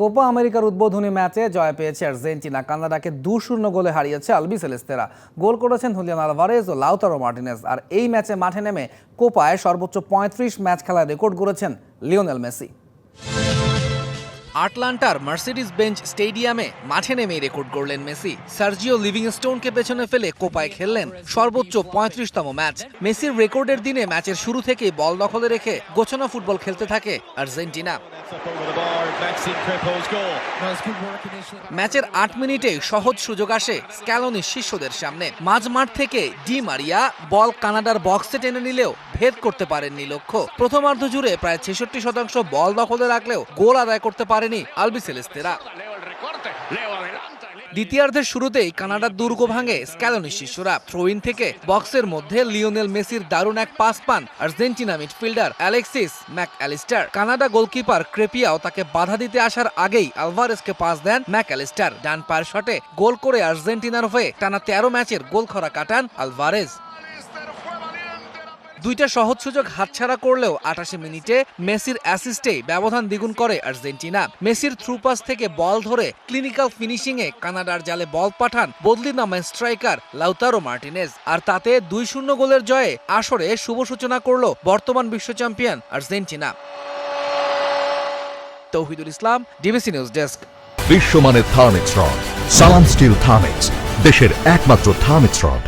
Copa আমেরিকার উদ্বোধনী ম্যাচে জয় পেয়েছে আর্জেন্টিনা। কানাডাকে দু শূন্য গোলে হারিয়েছে আলবি সেলেস্তেরা গোল করেছেন হুলিয়ান আলভারেজ ও লাউতারো মার্টিনেস আর এই ম্যাচে মাঠে নেমে কোপায় সর্বোচ্চ পঁয়ত্রিশ ম্যাচ খেলার রেকর্ড করেছেন লিওনেল মেসি। আটলান্টার মার্সিডিজ বেঞ্চ স্টেডিয়ামে মাঠে নেমে রেকর্ড গড়লেন মেসি। সার্জিও লিভিংস্টোনকে পেছনে ফেলে কোপায় খেললেন। সর্বোচ্চ পঁয়ত্রিশতম ম্যাচ। মেসির রেকর্ডের দিনে ম্যাচের শুরু থেকেই বল দখলে রেখে গোছানো ফুটবল খেলতে থাকে আর্জেন্টিনা. ম্যাচের আট মিনিটে সহজ সুযোগ আসে স্ক্যালোনির শিষ্যদের সামনে। মাঝ মাঠ থেকে ডি মারিয়া বল কানাডার বক্সে টেনে নিলেও ভেদ করতে পারেননি লক্ষ্য। প্রথমার্ধ জুড়ে প্রায় ছেষট্টি শতাংশ বল দখলে রাখলেও গোল আদায় করতে পারেনি আলবি সেলেস্তেরা। দ্বিতীয়ার্ধের শুরুতেই কানাডার দুর্গ ভাঙে স্ক্যালোনির শিষ্যরা থ্রোইন থেকে বক্সের মধ্যে লিওনেল মেসির দারুণ এক পাস পান Argentina midfielder Alexis Mac Allister Canada goalkeeper Crepeau তাকে বাধা দিতে আসার আগেই আলভারেসকে পাস দেন ম্যাক অ্যালিস্টার ডান পায়ের শটে গোল করে আর্জেন্টিনার হয়ে টানা তেরো ম্যাচের গোল খরা কাটান আলভারেজ। দুইটা সহজ সুযোগ হাতছাড়া করলেও আটাশি মিনিটে মেসির অ্যাসিস্টে ব্যবধান দ্বিগুণ করে আর্জেন্টিনা। মেসির থ্রু পাস থেকে বল ধরে ক্লিনিক্যাল ফিনিশিং এ কানাডার জালে বল পাঠান বদলি নামে স্ট্রাইকার লাউতারো মার্টিনেজ। আর তাতে দুই শূন্য গোলের জয়ে আসরে শুভ সূচনা করল বর্তমান বিশ্ব champion Argentina. Touhidul Islam DBC news desk বিশ্বমানের Thermex rod, Salam steel Thermex, দেশের একমাত্র থার্মিক্স রড।